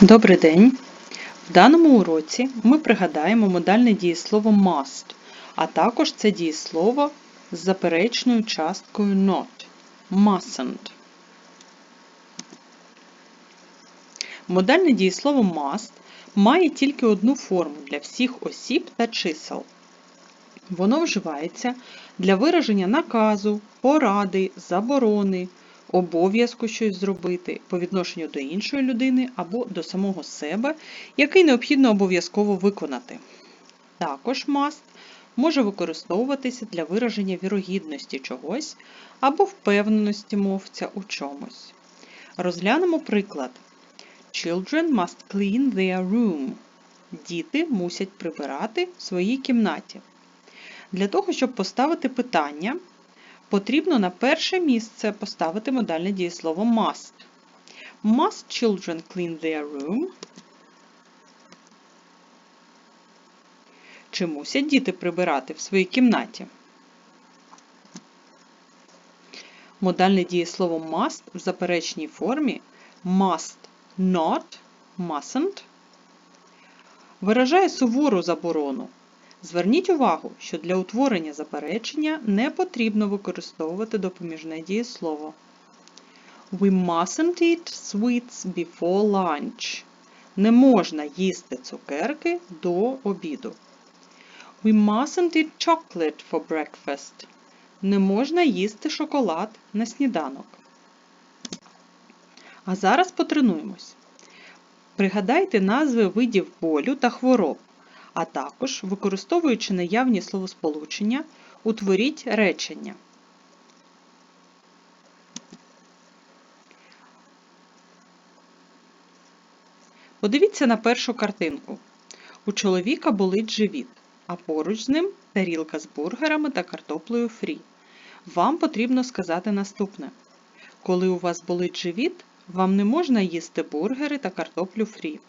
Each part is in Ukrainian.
Добрий день! В даному уроці ми пригадаємо модальне дієслово must, а також це дієслово з заперечною часткою not mustn't. Модальне дієслово must має тільки одну форму для всіх осіб та чисел. Воно вживається для вираження наказу, поради, заборони, обов'язку щось зробити по відношенню до іншої людини або до самого себе, який необхідно обов'язково виконати. Також must може використовуватися для вираження вірогідності чогось або впевненості мовця у чомусь. Розглянемо приклад. Children must clean their room. Діти мусять прибирати в своїй кімнаті. Для того, щоб поставити питання, потрібно на перше місце поставити модальне дієслово must. Must children clean their room? Чи мусять діти прибирати в своїй кімнаті? Модальне дієслово must в заперечній формі must not, mustn't виражає сувору заборону. Зверніть увагу, що для утворення заперечення не потрібно використовувати допоміжне дієслово. We mustn't eat sweets before lunch. Не можна їсти цукерки до обіду. We mustn't eat chocolate for breakfast. Не можна їсти шоколад на сніданок. А зараз потренуємось. Пригадайте назви видів болю та хвороб а також, використовуючи наявні словосполучення, утворіть речення. Подивіться на першу картинку. У чоловіка болить живіт, а поруч з ним тарілка з бургерами та картоплею фрі. Вам потрібно сказати наступне. Коли у вас болить живіт, вам не можна їсти бургери та картоплю фрі.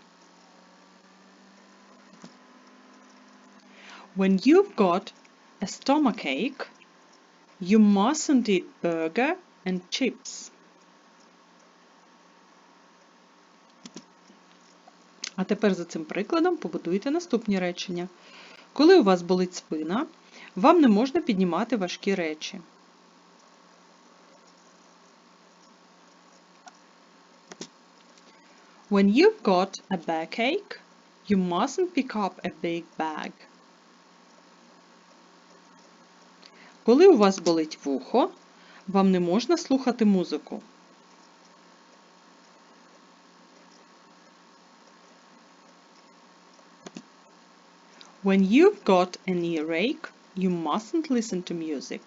When you've got a stomachache, you mustn't eat burger and chips. А тепер за цим прикладом побудуйте наступні речення. Коли у вас болить спина, вам не можна піднімати важкі речі. When you've got a backache, you mustn't pick up a big bag. Коли у вас болить вухо, вам не можна слухати музику. When you've got an earache, you mustn't listen to music.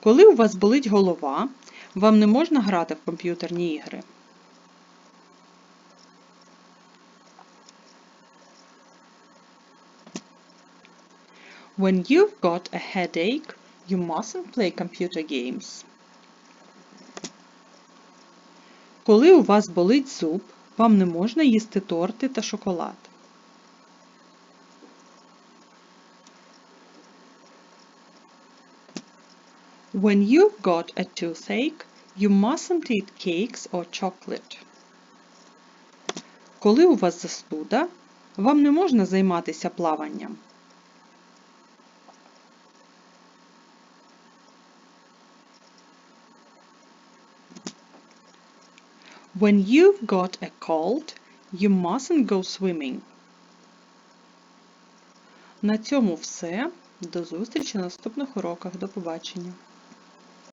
Коли у вас болить голова, вам не можна грати в комп'ютерні ігри. When you've got a headache, you mustn't play computer games. Коли у вас болить зуб, вам не можна їсти торти та шоколад. When you've got a toothache, you mustn't eat cakes or chocolate. Коли у вас застуда, вам не можна займатися плаванням. When you've got a cold, you mustn't go swimming. На цьому все. До зустрічі на наступних уроках. До побачення.